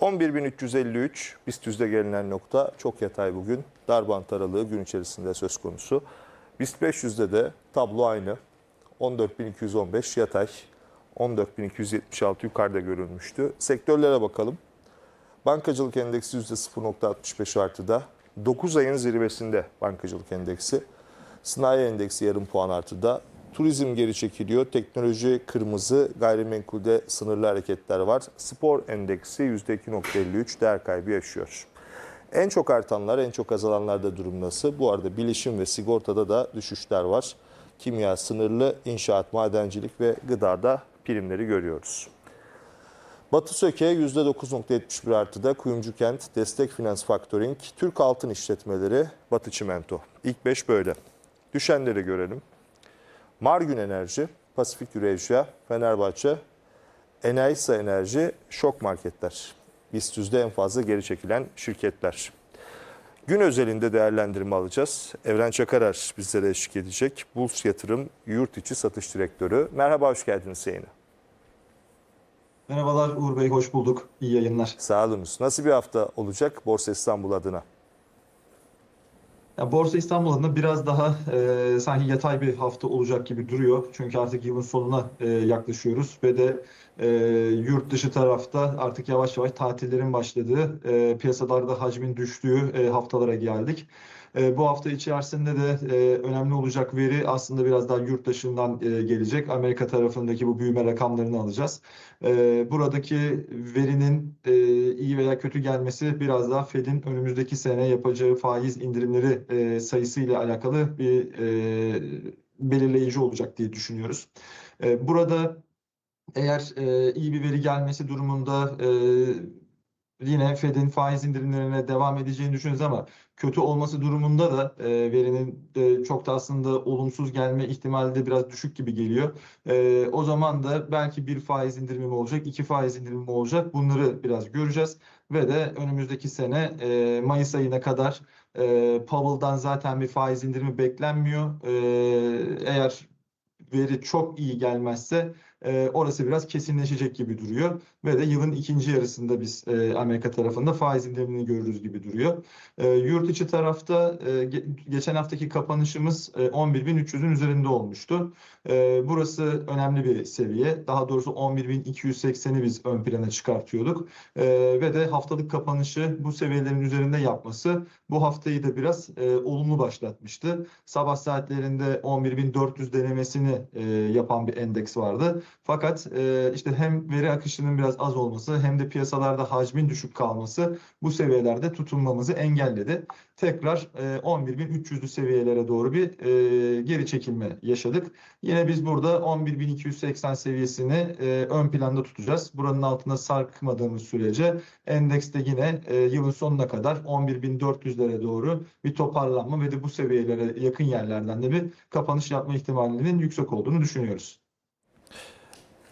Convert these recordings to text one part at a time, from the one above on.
11.353 BIST yüzde gelinen nokta çok yatay bugün. Darbant aralığı gün içerisinde söz konusu. BIST 500'de de tablo aynı. 14.215 yatay. 14.276 yukarıda görülmüştü. Sektörlere bakalım. Bankacılık endeksi %0.65 artıda. 9 ayın zirvesinde bankacılık endeksi. Sanayi endeksi yarım puan artıda. Turizm geri çekiliyor. Teknoloji kırmızı, gayrimenkulde sınırlı hareketler var. Spor endeksi %2.53 değer kaybı yaşıyor. En çok artanlar, en çok azalanlarda durum nasıl? Bu arada bilişim ve sigortada da düşüşler var. Kimya sınırlı, inşaat, madencilik ve gıdada primleri görüyoruz. Batı Söke %9.71 artıda, Kuyumcu Kent, Destek Finans Faktöring, Türk Altın İşletmeleri, Batı Çimento. İlk 5 böyle. Düşenleri görelim. Margün Enerji, Pasifik Eurasya, Fenerbahçe, Enaysa Enerji, Şok Marketler. BIST yüzde en fazla geri çekilen şirketler. Gün özelinde değerlendirme alacağız. Evren Çakarar bizlere eşlik edecek. Buls Yatırım Yurt İçi Satış Direktörü. Merhaba, hoş geldiniz yayına. Merhabalar Uğur Bey, hoş bulduk. İyi yayınlar. Sağ olunuz. Nasıl bir hafta olacak Borsa İstanbul adına? Ya Borsa İstanbul adına biraz daha e, sanki yatay bir hafta olacak gibi duruyor. Çünkü artık yılın sonuna e, yaklaşıyoruz ve de e, yurt dışı tarafta artık yavaş yavaş tatillerin başladığı, e, piyasalarda hacmin düştüğü e, haftalara geldik. E, bu hafta içerisinde de e, önemli olacak veri aslında biraz daha yurt dışından e, gelecek. Amerika tarafındaki bu büyüme rakamlarını alacağız. E, buradaki verinin e, iyi veya kötü gelmesi biraz daha Fed'in önümüzdeki sene yapacağı faiz indirimleri e, sayısıyla alakalı bir e, belirleyici olacak diye düşünüyoruz. E, burada eğer e, iyi bir veri gelmesi durumunda e, yine Fed'in faiz indirimlerine devam edeceğini düşünüyoruz ama kötü olması durumunda da e, verinin e, çok da aslında olumsuz gelme ihtimali de biraz düşük gibi geliyor. E, o zaman da belki bir faiz indirimi mi olacak, iki faiz indirimi mi olacak bunları biraz göreceğiz. Ve de önümüzdeki sene e, Mayıs ayına kadar e, Powell'dan zaten bir faiz indirimi beklenmiyor. E, eğer veri çok iyi gelmezse e, orası biraz kesinleşecek gibi duruyor. Ve de yılın ikinci yarısında biz e, Amerika tarafında faiz indirimini görürüz gibi duruyor. E, yurt içi tarafta e, ge- geçen haftaki kapanışımız e, 11.300'ün üzerinde olmuştu. E, burası önemli bir seviye. Daha doğrusu 11.280'i biz ön plana çıkartıyorduk. E, ve de haftalık kapanışı bu seviyelerin üzerinde yapması bu haftayı da biraz e, olumlu başlatmıştı. Sabah saatlerinde 11.400 denemesini e, yapan bir endeks vardı. Fakat e, işte hem veri akışının biraz az olması hem de piyasalarda hacmin düşük kalması bu seviyelerde tutunmamızı engelledi. Tekrar e, 11.300'lü seviyelere doğru bir e, geri çekilme yaşadık. Yine biz burada 11.280 seviyesini e, ön planda tutacağız. Buranın altına sarkmadığımız sürece endekste yine e, yılın sonuna kadar 11.400'lere doğru bir toparlanma ve de bu seviyelere yakın yerlerden de bir kapanış yapma ihtimalinin yüksek olduğunu düşünüyoruz.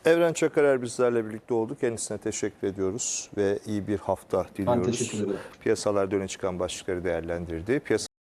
Evren Çakarer bizlerle birlikte oldu. Kendisine teşekkür ediyoruz ve iyi bir hafta diliyoruz. Piyasalarda öne çıkan başlıkları değerlendirdi. Piyasa